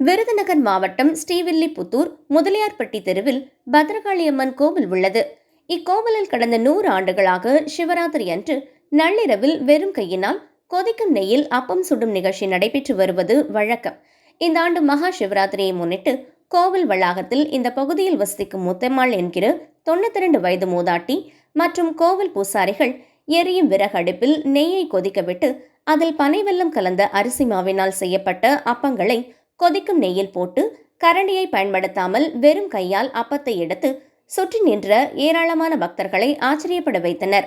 விருதுநகர் மாவட்டம் ஸ்ரீவில்லிபுத்தூர் முதலியார்பட்டி தெருவில் பத்ரகாளியம்மன் கோவில் உள்ளது. இக்கோவிலில் கடந்த நூறு ஆண்டுகளாக சிவராத்திரி அன்று நள்ளிரவில் வெறும் கையினால் கொதிக்கும் நெய்யில் அப்பம் சுடும் நிகழ்ச்சி நடைபெற்று வருவது வழக்கம். இந்த ஆண்டு மகா சிவராத்திரியை முன்னிட்டு கோவில் வளாகத்தில் இந்த பகுதியில் வசிக்கும் முத்தம்மாள் என்கிற தொண்ணூத்தி ரெண்டு வயது மூதாட்டி மற்றும் கோவில் பூசாரிகள் எரியும் விறகடுப்பில் நெய்யை கொதிக்கவிட்டு அதில் பனைவெல்லம் கலந்த அரிசி மாவினால் செய்யப்பட்ட அப்பங்களை கொதிக்கும் நெய்யில் போட்டு கரண்டியை பயன்படுத்தாமல் வெறும் கையால் அப்பத்தை எடுத்து சுற்றி நின்ற ஏராளமான பக்தர்களை ஆச்சரியப்பட வைத்தனர்.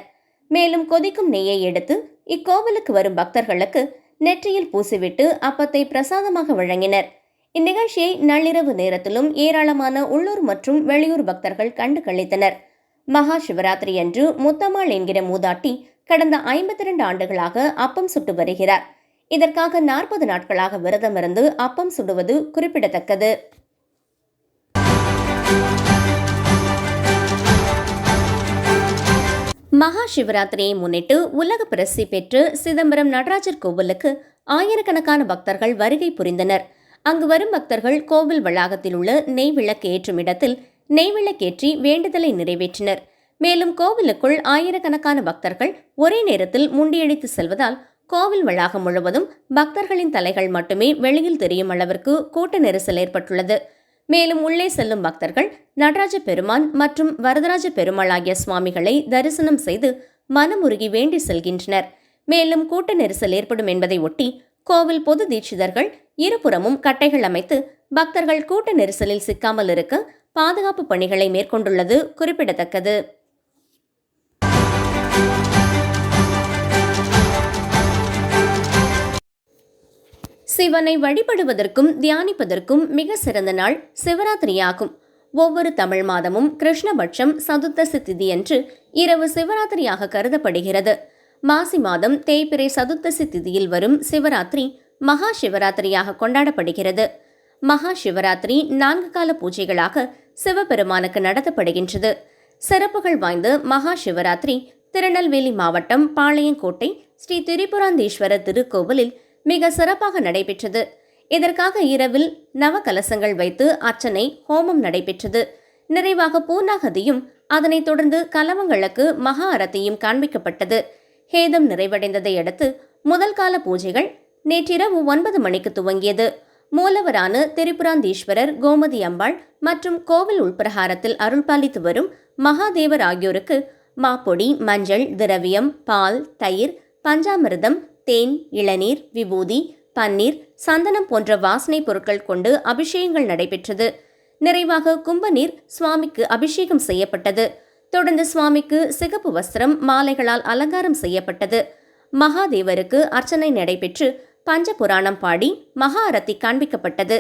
மேலும் கொதிக்கும் நெய்யை எடுத்து இக்கோவிலுக்கு வரும் பக்தர்களுக்கு நெற்றியில் பூசிவிட்டு அப்பத்தை பிரசாதமாக வழங்கினர். இந்நிகழ்ச்சியை நள்ளிரவு நேரத்திலும் ஏராளமான உள்ளூர் மற்றும் வெளியூர் பக்தர்கள் கண்டு கழித்தனர் மகா சிவராத்திரி அன்று முத்தம்மாள் என்கிற மூதாட்டி கடந்த ஐம்பத்தி ரெண்டு ஆண்டுகளாக அப்பம் சுட்டு வருகிறார். இதற்காக நாற்பது நாட்களாக விரதமிருந்து அப்பம் சுடுவது குறிப்பிடத்தக்கது. மகா சிவராத்திரியை முன்னிட்டு உலக பிரசி பெற்று சிதம்பரம் நடராஜர் கோவிலுக்கு ஆயிரக்கணக்கான பக்தர்கள் வருகை புரிந்தனர். அங்கு வரும் பக்தர்கள் கோவில் வளாகத்தில் உள்ள நெய்விளக்கு ஏற்றும் இடத்தில் நெய்விளக்கேற்றி வேண்டுதலை நிறைவேற்றினர். மேலும் கோவிலுக்குள் ஆயிரக்கணக்கான பக்தர்கள் ஒரே நேரத்தில் முண்டியடித்து செல்வதால் கோவில் வளாகம் முழுவதும் பக்தர்களின் தலைகள் மட்டுமே வெளியில் தெரியும் அளவிற்கு கூட்ட நெரிசல் ஏற்பட்டுள்ளது. மேலும் உள்ளே செல்லும் பக்தர்கள் நடராஜ பெருமான் மற்றும் வரதராஜ பெருமாள் ஆகிய சுவாமிகளை தரிசனம் செய்து மனமுருகி வேண்டி செல்கின்றனர். மேலும் கூட்ட நெரிசல் ஏற்படும் என்பதை ஒட்டி கோவில் பொது தீட்சிதர்கள் இருபுறமும் கட்டைகள் அமைத்து பக்தர்கள் கூட்ட நெரிசலில் சிக்காமல் இருக்க பாதுகாப்பு பணிகளை மேற்கொண்டுள்ளது குறிப்பிடத்தக்கது. சிவனை வழிபடுவதற்கும் தியானிப்பதற்கும் மிக சிறந்த நாள் சிவராத்திரியாகும். ஒவ்வொரு தமிழ் மாதமும் கிருஷ்ணபட்சம் சதுர்த்தசி திதியன்று இரவு சிவராத்திரியாக கருதப்படுகிறது. மாசி மாதம் தேய்பிறை சதுர்த்தசி திதியில் வரும் சிவராத்திரி மகா சிவராத்திரியாக கொண்டாடப்படுகிறது. மகா சிவராத்திரி நான்கு கால பூஜைகளாக சிவபெருமானுக்கு நடத்தப்படுகின்றது. சிறப்புகள் வாய்ந்த மகா சிவராத்திரி திருநெல்வேலி மாவட்டம் பாளையங்கோட்டை ஸ்ரீ திரிபுராந்தீஸ்வரர் திருக்கோவிலில் மிக சிறப்பாக நடைபெற்றது. இதற்காக இரவில் நவகலசங்கள் வைத்து அர்ச்சனை ஹோமம் நடைபெற்றது. நிறைவாக பூர்ணாகதியும் அதனைத் தொடர்ந்து கலவங்களுக்கு மகா அரத்தியும் காண்பிக்கப்பட்டது. ஹேதம் நிறைவடைந்ததை அடுத்து முதல் கால பூஜைகள் நேற்றிரவு ஒன்பது மணிக்கு துவங்கியது. மூலவரான திரிபுராந்தீஸ்வரர் கோமதி அம்பாள் மற்றும் கோவில் உள்பிரகாரத்தில் அருள்பாலித்து வரும் மகாதேவர் ஆகியோருக்கு மாப்பொடி மஞ்சள் திரவியம் பால் தயிர் பஞ்சாமிர்தம் தேன் இளநீர் விபூதி பன்னீர் சந்தனம் போன்ற வாசனை பொருட்கள் கொண்டு அபிஷேகங்கள் நடைபெற்றது. நிறைவாக கும்பநீர் சுவாமிக்கு அபிஷேகம் செய்யப்பட்டது. தொடர்ந்து சுவாமிக்கு சிகப்பு வஸ்திரம் மாலைகளால் அலங்காரம் செய்யப்பட்டது. மகாதேவருக்கு அர்ச்சனை நடைபெற்று பஞ்ச புராணம் பாடி மகா அரத்தி காண்பிக்கப்பட்டது.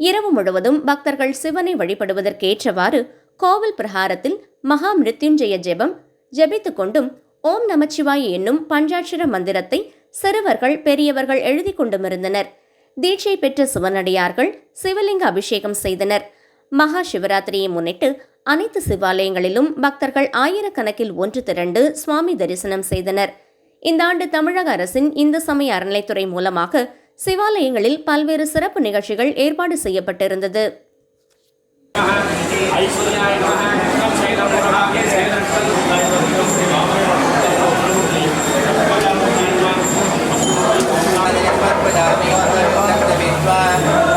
இரவு முழுவதும் பக்தர்கள் சிவனை வழிபடுவதற்கேற்றவாறு கோவில் பிரகாரத்தில் மகா மிருத்யுஞ்சய ஜெபம் ஜெபித்து கொண்டும் ஓம் நமச்சிவாய் என்னும் பஞ்சாட்சர மந்திரத்தை சிறுவர்கள் பெரியவர்கள் எழுதி கொண்டுமிருந்தனர். தீட்சை பெற்ற சிவனடியார்கள் சிவலிங்க அபிஷேகம் செய்தனர். மகா சிவராத்திரியை முன்னிட்டு அனைத்து சிவாலயங்களிலும் பக்தர்கள் ஆயிரக்கணக்கில் ஒன்று திரண்டு சுவாமி தரிசனம் செய்தனர். இந்த ஆண்டு தமிழக அரசின் இந்து சமய அறநிலைத்துறை மூலமாக சிவாலயங்களில் பல்வேறு சிறப்பு நிகழ்ச்சிகள் ஏற்பாடு செய்யப்பட்டிருந்தது. ஐஸ்வர்யாய ada yang berbeda, ada yang berbeda.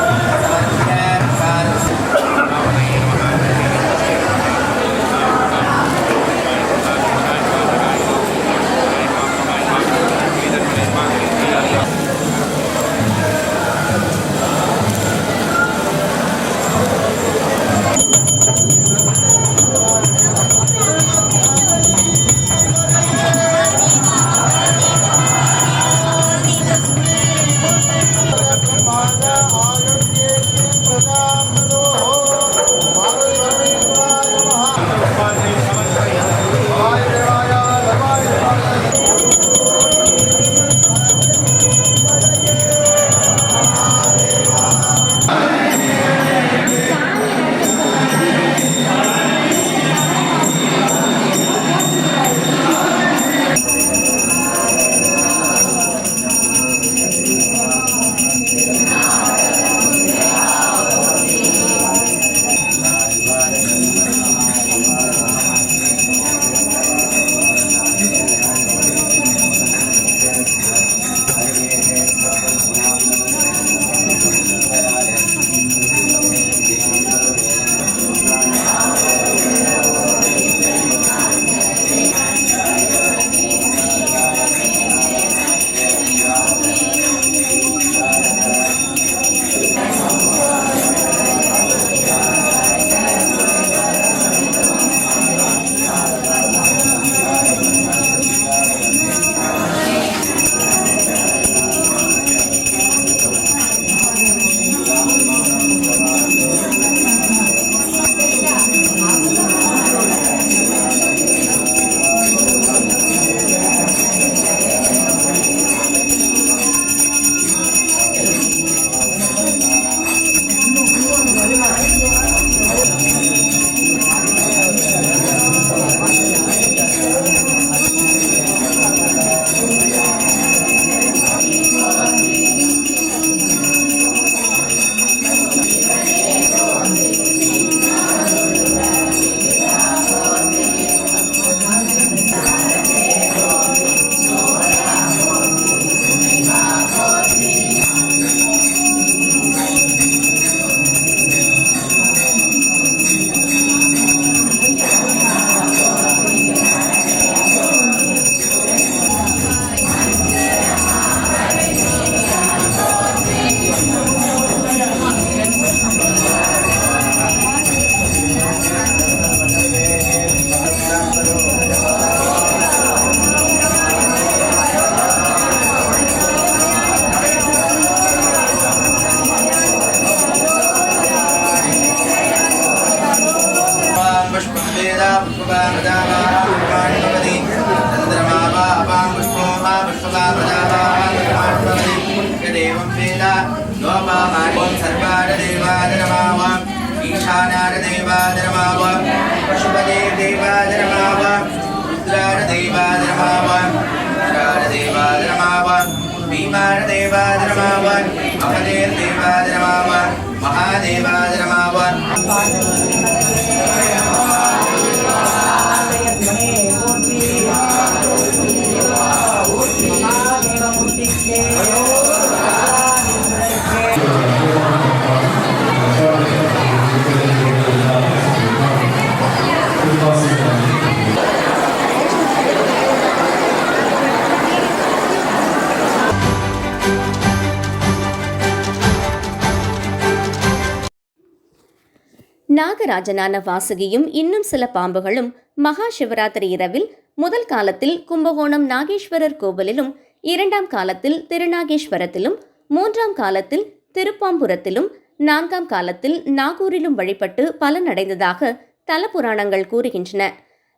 ராஜனான வாசுகியும் இன்னும் சில பாம்புகளும் மகா சிவராத்திரி இரவில் முதல் காலத்தில் கும்பகோணம் நாகேஸ்வரர் கோவிலிலும் இரண்டாம் காலத்தில் திருநாகேஸ்வரத்திலும் மூன்றாம் காலத்தில் திருப்பாம்புரத்திலும் நான்காம் காலத்தில் நாகூரிலும் வழிபட்டு பலனடைந்ததாக தல புராணங்கள் கூறுகின்றன.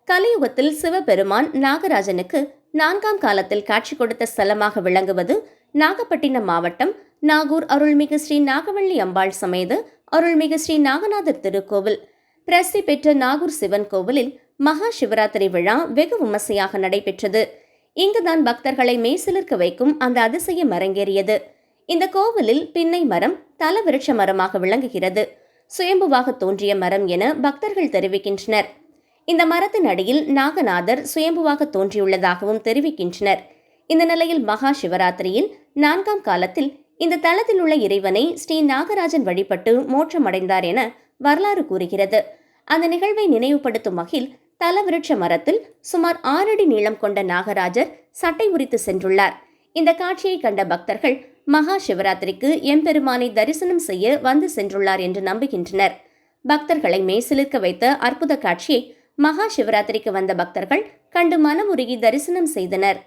கலியுகத்தில் சிவபெருமான் நாகராஜனுக்கு நான்காம் காலத்தில் காட்சி கொடுத்த ஸ்தலமாக விளங்குவது நாகப்பட்டினம் மாவட்டம் நாகூர் அருள்மிகு ஸ்ரீ நாகவள்ளி அம்பாள் சமேத அருள்மிகு ஸ்ரீ நாகநாதர் திருக்கோவில். பிரசித்தி பெற்ற நாகூர் சிவன் கோவிலில் மகா சிவராத்திரி விழா வெகு விமர்சையாக நடைபெற்றது. இங்குதான் பக்தர்களை மேசிலிருக்க வைக்கும் அந்த அதிசயம் அரங்கேறியது இந்த கோவிலில் பின்னை மரம் தல விருட்ச மரமாக விளங்குகிறது. சுயம்புவாக தோன்றிய மரம் என பக்தர்கள் தெரிவிக்கின்றனர். இந்த மரத்தின் அடியில் நாகநாதர் சுயம்புவாக தோன்றியுள்ளதாகவும் தெரிவிக்கின்றனர். இந்த நிலையில் மகா சிவராத்திரியில் நான்காம் காலத்தில் இந்த தளத்தில் உள்ள இறைவனை ஸ்ரீ நாகராஜன் வழிபட்டு மோட்சமடைந்தார் என வரலாறு கூறுகிறது. அந்த நிகழ்வை நினைவுபடுத்தும் வகையில் தலவிருட்ச மரத்தில் சுமார் ஆறடி நீளம் கொண்ட நாகராஜர் சட்டை உரித்து சென்றுள்ளார். இந்த காட்சியை கண்ட பக்தர்கள் மகா சிவராத்திரிக்கு எம்பெருமானை தரிசனம் செய்ய வந்து சென்றுள்ளார் என்று நம்புகின்றனர். பக்தர்களை மெய்சிலிர்க்க வைத்த அற்புத காட்சியை மகா சிவராத்திரிக்கு வந்த பக்தர்கள் கண்டு மனமுருகி தரிசனம் செய்தனர்.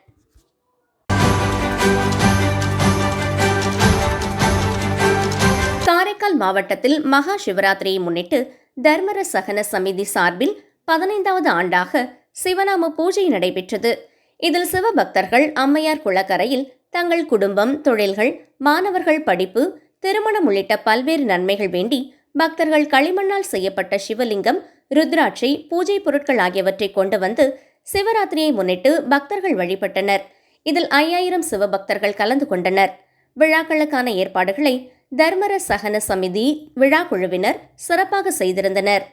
காரைக்கால் மாவட்டத்தில் மகா சிவராத்திரியை முன்னிட்டு தர்மர சகன சமிதி சார்பில் பதினைந்தாவது ஆண்டாக சிவநாம பூஜை நடைபெற்றது. இதில் சிவபக்தர்கள் அம்மையார் குளக்கரையில் தங்கள் குடும்பம் தொழில்கள் மாணவர்கள் படிப்பு திருமணம் உள்ளிட்ட பல்வேறு நன்மைகள் வேண்டி பக்தர்கள் களிமண்ணால் செய்யப்பட்ட சிவலிங்கம் ருத்ராட்சை பூஜை பொருட்கள் ஆகியவற்றை கொண்டு வந்து சிவராத்திரியை முன்னிட்டு பக்தர்கள் வழிபட்டனர். இதில் ஐயாயிரம் சிவபக்தர்கள் கலந்து கொண்டனர். விழாக்களுக்கான ஏற்பாடுகளை தர்மர சகன சமிதி விழா குழுவினர் சிறப்பாக செய்திருந்தனர்.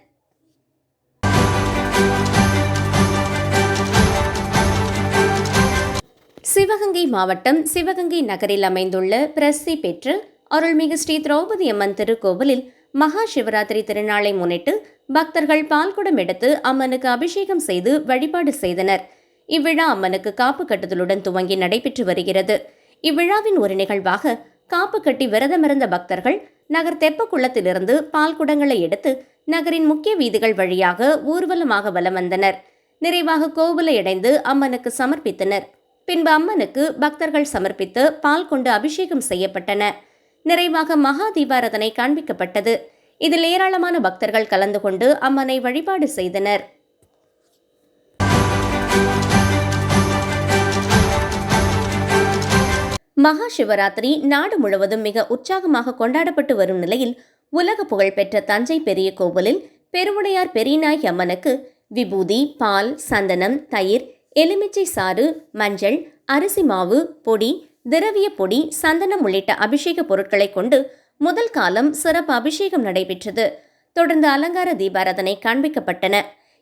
சிவகங்கை மாவட்டம் சிவகங்கை நகரில் அமைந்துள்ள பிரசித்தி பெற்று அருள்மிகு ஸ்ரீ திரௌபதி அம்மன் திருக்கோவிலில் மகா சிவராத்திரி திருநாளை முன்னிட்டு பக்தர்கள் பால்குடம் எடுத்து அம்மனுக்கு அபிஷேகம் செய்து வழிபாடு செய்தனர். இவ்விழா அம்மனுக்கு காப்பு கட்டுதலுடன் துவங்கி நடைபெற்று வருகிறது. இவ்விழாவின் ஒரு நிகழ்வாக காப்பு கட்டி விரதமிருந்த பக்தர்கள் நகர் தெப்பக்குளத்திலிருந்து பால் குடங்களை எடுத்து நகரின் முக்கிய வீதிகள் வழியாக ஊர்வலமாக வலம் வந்தனர். நிறைவாக கோவிலை அடைந்து அம்மனுக்கு சமர்ப்பித்தனர். பின்பு அம்மனுக்கு பக்தர்கள் சமர்ப்பித்து பால் கொண்டு அபிஷேகம் செய்யப்பட்டன. நிறைவாக மகா தீபாரதனை காண்பிக்கப்பட்டது. இதில் ஏராளமான பக்தர்கள் கலந்து கொண்டு அம்மனை வழிபாடு செய்தனர். மகா சிவராத்திரி நாடு முழுவதும் மிக உற்சாகமாக கொண்டாடப்பட்டு வரும் நிலையில் உலக புகழ்பெற்ற தஞ்சை பெரிய கோவிலில் பெருவுடையார் பெரியநாய் அம்மனுக்கு விபூதி பால் சந்தனம் தயிர் எலுமிச்சை சாறு மஞ்சள் அரிசி மாவு பொடி திரவிய பொடி சந்தனம் உள்ளிட்ட அபிஷேக பொருட்களை கொண்டு முதல் காலம் சிறப்பு அபிஷேகம் நடைபெற்றது. தொடர்ந்து அலங்கார தீபாராதனை காண்பிக்கப்பட்டன.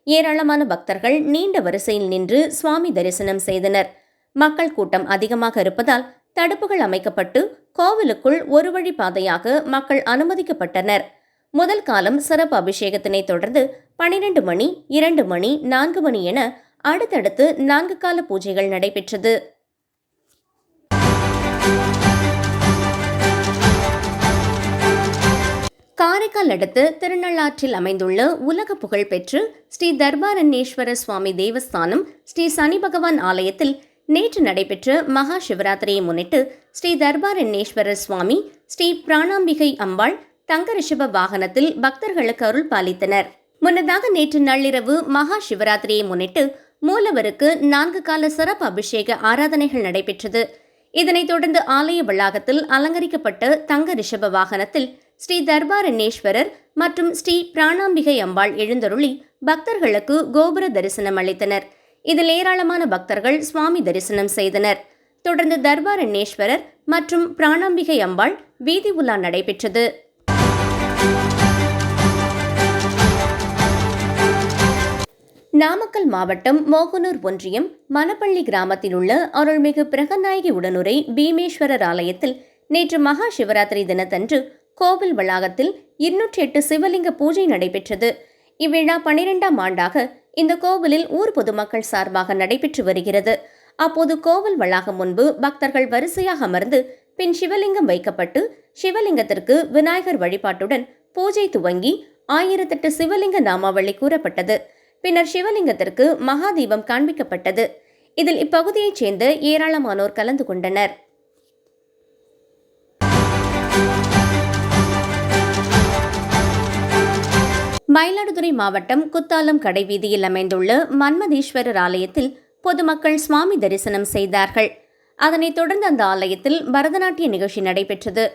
ஏராளமான பக்தர்கள் நீண்ட வரிசையில் நின்று சுவாமி தரிசனம் செய்தனர். மக்கள் கூட்டம் அதிகமாக இருப்பதால் தடுப்புகள் அமைக்கப்பட்டு கோவிலுக்குள் ஒரு வழி பாதையாக மக்கள் அனுமதிக்கப்பட்டனர். முதல் காலம் சிறப்பு அபிஷேகத்தினை தொடர்ந்து பனிரெண்டு மணி இரண்டு மணி நான்கு மணி என அடுத்தடுத்து நான்கு கால பூஜைகள் நடைபெற்றது. காரைக்கால் அடுத்து திருநள்ளாற்றில் அமைந்துள்ள உலக புகழ்பெற்று ஸ்ரீ தர்பாரண்யேஸ்வர சுவாமி தேவஸ்தானம் ஸ்ரீ சனி பகவான் ஆலயத்தில் நேற்று நடைபெற்ற மகா சிவராத்திரியை முன்னிட்டு ஸ்ரீ தர்பாரண்யேஸ்வரர் சுவாமி ஸ்ரீ பிராணாம்பிகை அம்பாள் தங்க ரிஷப வாகனத்தில் பக்தர்களுக்கு அருள் பாலித்தனர். முன்னதாக நேற்று நள்ளிரவு மகா சிவராத்திரியை முன்னிட்டு மூலவருக்கு நான்கு கால சிறப்பு அபிஷேக ஆராதனைகள் நடைபெற்றது. இதனைத் தொடர்ந்து ஆலய வளாகத்தில் அலங்கரிக்கப்பட்ட தங்க ரிஷப வாகனத்தில் ஸ்ரீ தர்பாரண்யேஸ்வரர் மற்றும் ஸ்ரீ பிராணாம்பிகை அம்பாள் எழுந்தருளி பக்தர்களுக்கு கோபுர தரிசனம் அளித்தனர் இதில் ஏராளமான பக்தர்கள் சுவாமி தரிசனம் செய்தனர். தொடர்ந்து தர்பாரண்யேஸ்வரர் மற்றும் பிராணாம்பிகை அம்பாள் வீதி உலா நடைபெற்றது. நாமக்கல் மாவட்டம் மோகனூர் ஒன்றியம் மணப்பள்ளி கிராமத்தில் உள்ள அருள்மிகு பிரகநாயகி உடனுரை பீமேஸ்வரர் ஆலயத்தில் நேற்று மகா சிவராத்திரி தினத்தன்று கோவில் வளாகத்தில் இருநூற்றி எட்டு சிவலிங்க பூஜை நடைபெற்றது. இவ்விழா பனிரெண்டாம் ஆண்டாக இந்த கோவிலில் ஊர் பொதுமக்கள் சார்பாக நடைபெற்று வருகிறது. அப்போது கோவில் வளாகம் முன்பு பக்தர்கள் வரிசையாக அமர்ந்து பின் சிவலிங்கம் வைக்கப்பட்டு சிவலிங்கத்திற்கு விநாயகர் வழிபாட்டுடன் பூஜை துவங்கி ஆயிரத்தெட்டு சிவலிங்க நாமாவளி கூறப்பட்டது. பின்னர் சிவலிங்கத்திற்கு மகாதீபம் காண்பிக்கப்பட்டது. இதில் இப்பகுதியைச் சேர்ந்த ஏராளமானோர் கலந்து கொண்டனர். மயிலாடுதுறை மாவட்டம் குத்தாலம் கடைவீதியில் அமைந்துள்ள மன்மதீஸ்வரர் ஆலயத்தில் பொதுமக்கள் சுவாமி தரிசனம் செய்தார்கள். அதனைத் தொடர்ந்து அந்த ஆலயத்தில் பரதநாட்டிய நிகழ்ச்சி நடைபெற்றது.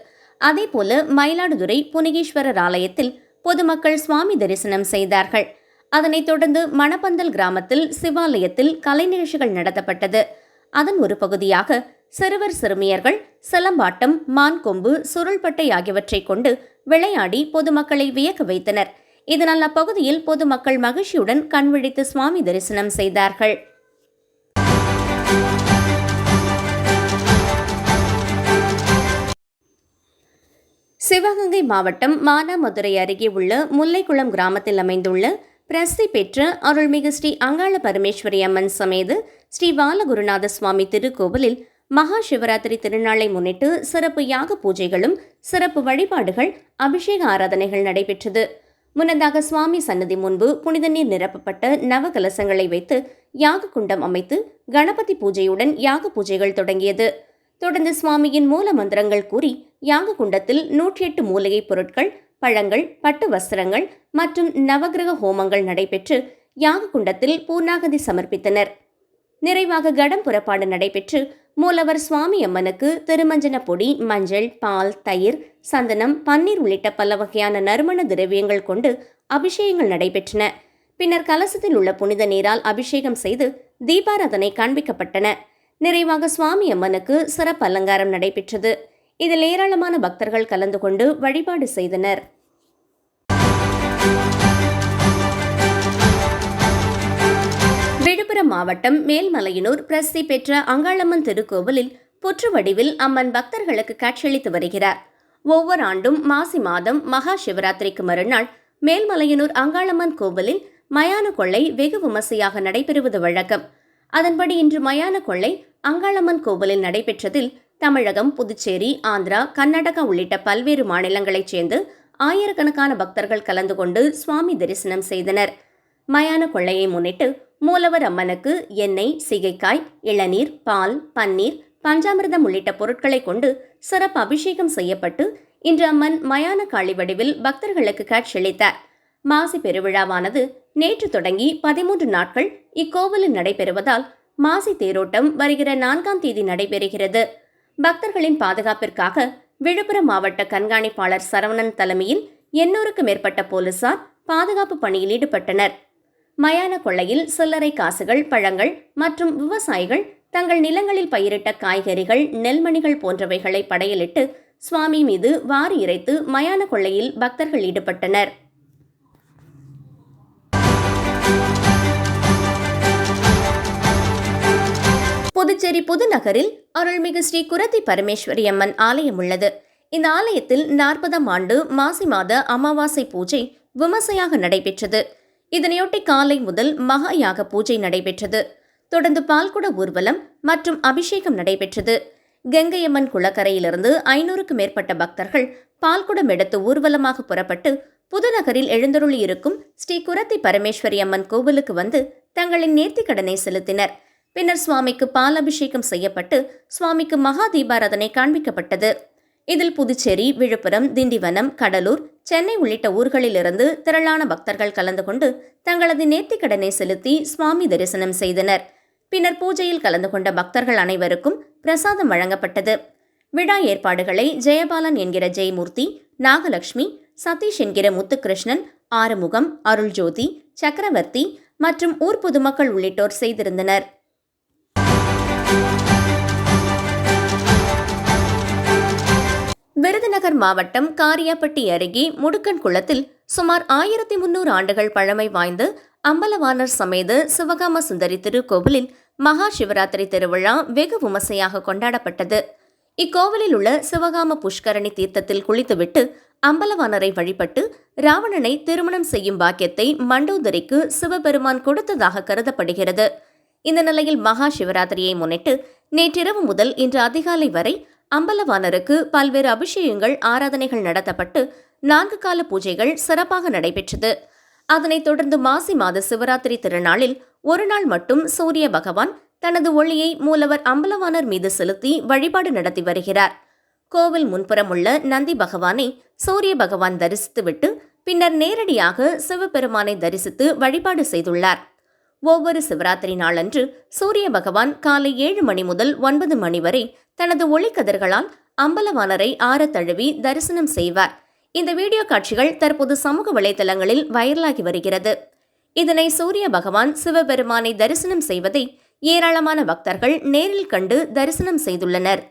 அதேபோல மயிலாடுதுறை புனகீஸ்வரர் ஆலயத்தில் பொதுமக்கள் சுவாமி தரிசனம் செய்தார்கள். அதனைத் தொடர்ந்து மணப்பந்தல் கிராமத்தில் சிவாலயத்தில் கலை நிகழ்ச்சிகள் நடத்தப்பட்டது. அதன் ஒரு பகுதியாக சிறுவர் சிறுமியர்கள் சிலம்பாட்டம் மான் கொம்பு சுருள்பட்டை ஆகியவற்றை கொண்டு விளையாடி பொதுமக்களை வியக்க வைத்தனர். இதனால் அப்பகுதியில் பொதுமக்கள் மகிழ்ச்சியுடன் கண்விழித்து சுவாமி தரிசனம் செய்தார்கள். சிவகங்கை மாவட்டம் மானாமதுரை அருகே உள்ள முல்லைக்குளம் கிராமத்தில் அமைந்துள்ள பிரசித்தி பெற்ற அருள்மிகு ஸ்ரீ அங்காள பரமேஸ்வரி அம்மன் சமேத ஸ்ரீ பாலகுருநாத சுவாமி திருக்கோவிலில் மகா சிவராத்திரி திருநாளை முன்னிட்டு சிறப்பு யாக பூஜைகளும் சிறப்பு வழிபாடுகள் அபிஷேக ஆராதனைகள் நடைபெற்றது. முன்னதாக சுவாமி சன்னதி முன்பு புனித நீர் நிரப்பப்பட்ட நவகலசங்களை வைத்து யாக குண்டம் அமைத்து கணபதி பூஜையுடன் யாக பூஜைகள் தொடங்கியது. தொடர்ந்து சுவாமியின் மூல மந்திரங்கள் கூறி யாக குண்டத்தில் நூற்றி எட்டு மூலிகை பொருட்கள் பழங்கள் பட்டு வஸ்திரங்கள் மற்றும் நவகிரக ஹோமங்கள் நடைபெற்று யாக குண்டத்தில் பூர்ணாகதி சமர்ப்பித்தனர். நிறைவாக கடம் புறப்பாடு நடைபெற்று மூலவர் சுவாமி அம்மனுக்கு திருமஞ்சன பொடி மஞ்சள் பால் தயிர் சந்தனம் பன்னீர் உள்ளிட்ட பல வகையான நறுமண திரவியங்கள் கொண்டு அபிஷேகங்கள் நடைபெற்றன. பின்னர் கலசத்தில் உள்ள புனித நீரால் அபிஷேகம் செய்து தீபாராதனை காண்பிக்கப்பட்டன. நிறைவாக சுவாமி அம்மனுக்கு சிறப்பு அலங்காரம் நடைபெற்றது. இதில் ஏராளமான பக்தர்கள் கலந்து கொண்டு வழிபாடு செய்தனர். விழுப்புரம் மாவட்டம் மேல்மலையனூர் பிரசித்தி பெற்ற அங்காளம்மன் திருக்கோவிலில் புற்று வடிவில் அம்மன் பக்தர்களுக்கு காட்சியளித்து வருகிறார். ஒவ்வொரு ஆண்டும் மாசி மாதம் மகா சிவராத்திரிக்கு மறுநாள் மேல்மலையனூர் அங்காளம்மன் கோவிலில் மயான கொள்ளை வெகு விமர்சையாக நடைபெறுவது வழக்கம். அதன்படி இன்று மயான கொள்ளை அங்காளம்மன் கோவிலில் நடைபெற்றதில் தமிழகம் புதுச்சேரி ஆந்திரா கர்நாடகா உள்ளிட்ட பல்வேறு மாநிலங்களைச் சேர்ந்து ஆயிரக்கணக்கான பக்தர்கள் கலந்து கொண்டு சுவாமி தரிசனம் செய்தனர். மயான கொள்ளையை முன்னிட்டு மூலவர் அம்மனுக்கு எண்ணெய் சிகைக்காய் இளநீர் பால் பன்னீர் பஞ்சாமிர்தம் உள்ளிட்ட பொருட்களை கொண்டு சிறப்பு அபிஷேகம் செய்யப்பட்டு இன்று அம்மன் மயான காளி வடிவில் பக்தர்களுக்கு காட்சியளித்தார். மாசி பெருவிழாவானது நேற்று தொடங்கி பதிமூன்று நாட்கள் இக்கோவிலில் நடைபெறுவதால் மாசி தேரோட்டம் வருகிற நான்காம் தேதி நடைபெறுகிறது. பக்தர்களின் பாதுகாப்பிற்காக விழுப்புரம் மாவட்ட கண்காணிப்பாளர் சரவணன் தலைமையில் எண்ணூறுக்கு மேற்பட்ட போலீசார் பாதுகாப்பு பணியில் ஈடுபட்டனர். மயான கொள்ளையில் சில்லறை காசுகள் பழங்கள் மற்றும் விவசாயிகள் தங்கள் நிலங்களில் பயிரிட்ட காய்கறிகள் நெல்மணிகள் போன்றவைகளை படையலிட்டு சுவாமி மீது வாரி இறைத்து மயான கொள்ளையில் பக்தர்கள் ஈடுபட்டனர். புதுச்சேரி புதுநகரில் அருள்மிகு ஸ்ரீ குரத்தி பரமேஸ்வரி அம்மன் ஆலயம் உள்ளது. இந்த ஆலயத்தில் நாற்பதாம் ஆண்டு மாசி மாத அமாவாசை பூஜை விமர்சையாக நடைபெற்றது. இதனையொட்டி காலை முதல் மகா யாக பூஜை நடைபெற்றது. தொடர்ந்து பால்குட ஊர்வலம் மற்றும் அபிஷேகம் நடைபெற்றது. கங்கையம்மன் குளக்கரையிலிருந்து ஐநூறுக்கு மேற்பட்ட பக்தர்கள் பால்குடம் எடுத்து ஊர்வலமாக புறப்பட்டு புதுநகரில் எழுந்தருளி இருக்கும் ஸ்ரீ குரத்தி பரமேஸ்வரி அம்மன் கோவிலுக்கு வந்து தங்களின் நேர்த்திக் கடனை செலுத்தினர். பின்னர் சுவாமிக்கு பால் அபிஷேகம் செய்யப்பட்டு சுவாமிக்கு மகா தீபாராதனை காண்பிக்கப்பட்டது. இதில் புதுச்சேரி விழுப்புரம் திண்டிவனம் கடலூர் சென்னை உள்ளிட்ட ஊர்களிலிருந்து திரளான பக்தர்கள் கலந்து கொண்டு தங்களது நேர்த்திக்கடனை செலுத்தி சுவாமி தரிசனம் செய்தனர். பின்னர் பூஜையில் கலந்து கொண்ட பக்தர்கள் அனைவருக்கும் பிரசாதம் வழங்கப்பட்டது. விழா ஏற்பாடுகளை ஜெயபாலன் என்கிற ஜெயமூர்த்தி நாகலட்சுமி சதீஷ் என்கிற முத்துகிருஷ்ணன் ஆறுமுகம் அருள்ஜோதி சக்கரவர்த்தி மற்றும் ஊர் பொதுமக்கள் உள்ளிட்டோர் செய்திருந்தனர். விருதுநகர் மாவட்டம் காரியாப்பட்டி அருகே முடுக்கன் குளத்தில் சுமார் ஆயிரத்தி முன்னூறு ஆண்டுகள் பழமை வாய்ந்த அம்பலவாணர் சமேத சிவகாம சுந்தரி திருக்கோவிலில் மகா சிவராத்திரி திருவிழா வெகு விமர்சையாக கொண்டாடப்பட்டது. இக்கோவிலில் உள்ள சிவகாம புஷ்கரணி தீர்த்தத்தில் குளித்துவிட்டு அம்பலவாணரை வழிபட்டு ராவணனை திருமணம் செய்யும் பாக்கியத்தை மண்டோதரிக்கு சிவபெருமான் கொடுத்ததாக கருதப்படுகிறது. இந்த நிலையில் மகா சிவராத்திரியை முன்னிட்டு நேற்றிரவு முதல் இன்று அதிகாலை வரை அம்பலவாணருக்கு பல்வேறு அபிஷேகங்கள் ஆராதனைகள் நடத்தப்பட்டு நான்கு கால பூஜைகள் சிறப்பாக நடைபெற்றது. அதனைத் தொடர்ந்து மாசி மாத சிவராத்திரி திருநாளில் ஒரு நாள் மட்டும் சூரிய பகவான் தனது ஒளியை மூலவர் அம்பலவாணர் மீது செலுத்தி வழிபாடு நடத்தி வருகிறார். கோவில் முன்புறம் உள்ள நந்தி பகவானை சூரிய பகவான் தரிசித்துவிட்டு பின்னர் நேரடியாக சிவபெருமானை தரிசித்து வழிபாடு செய்துள்ளார். ஒவ்வொரு சிவராத்திரி நாளன்று சூரிய பகவான் காலை ஏழு மணி முதல் ஒன்பது மணி வரை தனது ஒளிக்கதிர்களால் அம்பலவானரை ஆற தழுவி தரிசனம் செய்வார். இந்த வீடியோ காட்சிகள் தற்போது சமூக வலைதளங்களில் வைரலாகி வருகிறது. இதனை சூரிய பகவான் சிவபெருமானை தரிசனம் செய்வதை ஏராளமான பக்தர்கள் நேரில் கண்டு தரிசனம் செய்துள்ளனர்.